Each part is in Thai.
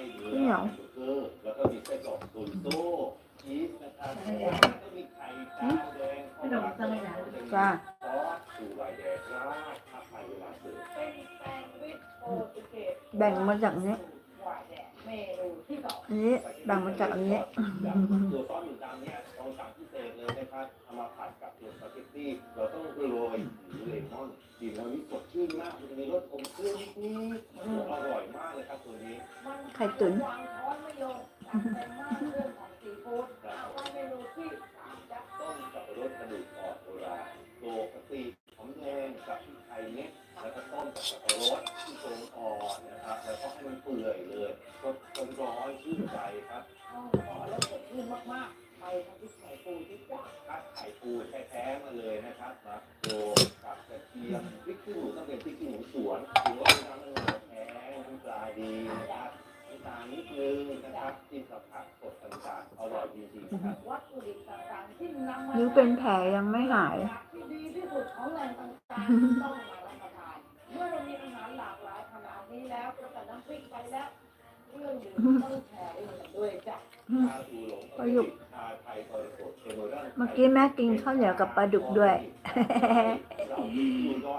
ข้าวเหนียวเกอร์แล้วก็มีไส้กรอกตุนโต้ชีสนะครับแล้วก็มีไข่ดาวแดงขนมสมัยนั้นจ้าซอสสูไวน์แดงราดถ้าไปเวลาเสิร์ฟเป็นแซนด์วิชโปรตุเกสแบ่งมาจากนี้หวานแดงเมนูที่สองอันนี้แบ่งมาจากอันนี้ตัวซอสหนึ่งจานเนี่ยเราสั่งพิเศษเลยนะครับเอามาผัดกับตัวสปาเกตตี้เราต้องโรยหรือเลมอนกินแล้วนี่สดชื่นมากมันจะมีรสอมเปรี้ยวนิดๆอร่อยมากเลยครับตัวนี้มันไข่ตุ๋นวางช้อนไม่ยนจัดเต็มเรื่องของสีปูนต้มสับปะรดกระดูกอ่อนโบราณโลกะปิหอมแดงกับพริกไทยเม็ดแล้วก็ต้มกับสับปะรดที่โตงอ่อนนะครับแล้วก็ให้มันเปื่อยเลยสดจนร้อนชื่นใจครับเข้าคอแล้วสดชื่นมากๆไปทำที่ไข่ปูที่จ้ะคัดไข่ปูแท้ๆมาเลยนะครับมาโรยกับกระเทียมพริกขี้หนูต้องเป็นพริกขี้หนูสวนหรือว่าเป็นน้ำมันง นะครับจิ้มกับผักสดต่างๆอร่อยจริงๆครับวัตถุดิบต่างๆที่นำมานิ้วเป็นแผลยังไม่หายที่ดีที่สุดของแหล่งต่างๆต้องมารับประทานเมื่อเรามีอาหารหลากหลายขนาดนี้แล้วก็แต่น้ำพริกไปแล้วเรื่องดื่มต้องแชร์ด้วยกันด้วยจ้ะชาอูหลงประยุกต์ชาไทยทรสดเทโมรัลเมื่อกี้แม่กินข้าวเหนียวกับปลาดุกด้วย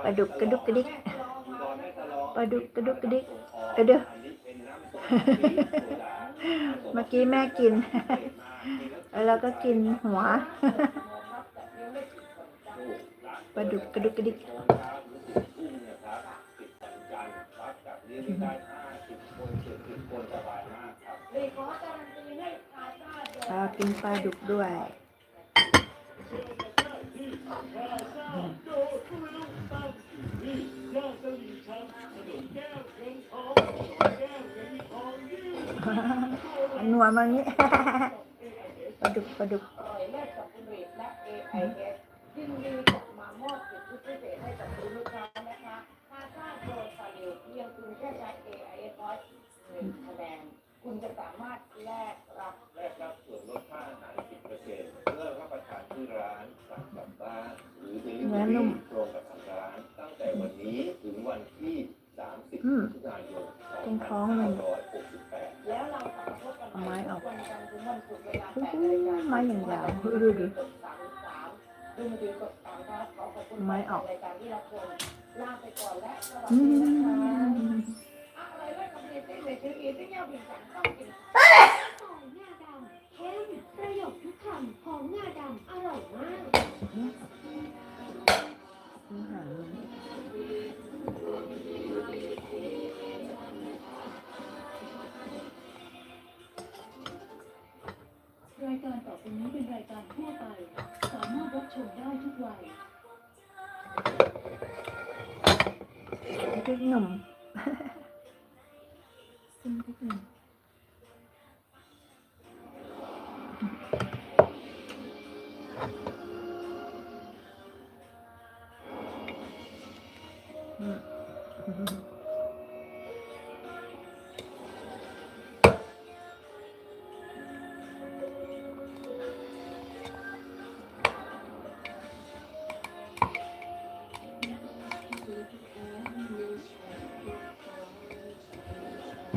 ปลาดุกกระดุกกระดิกปลาดุกกระดุกกระดิกเออเดี๋ยว เมื่อกี้แม่กิน แล้วก็กินหัวปลาดุกกระดุกกระดิกเลยขอการันตีให้ทายาทปลากินปลาดุกด้วย นัวมางี้ปลาดุกปลาดุกอร่อยเลิศกับคุณรีดและ AIS ยินดีกับมามอบสิทธิพิเศษให้กับคุณลูกค้านะคะถ้าทราบโดยฟาริวเพียงคุณแค่ใช้ AIS ร้อยหนึ่งคะแนนคุณจะสามารถแลกรับแรกรับส่วนลดค่าอาหาร10%เลิกรับประทานที่ร้านสั่งกลับบ้านหรือเนื้อนุ่ม delivery ตร ดตามครับขออกไม้ออกรายารที่รับชมลาไปก่อนและสวัสอืดีนะคะม รายการต่อไปนี้เป็นรายการทั่วไป สามารถรับชมได้ทุกวัยพริกหนุ่ม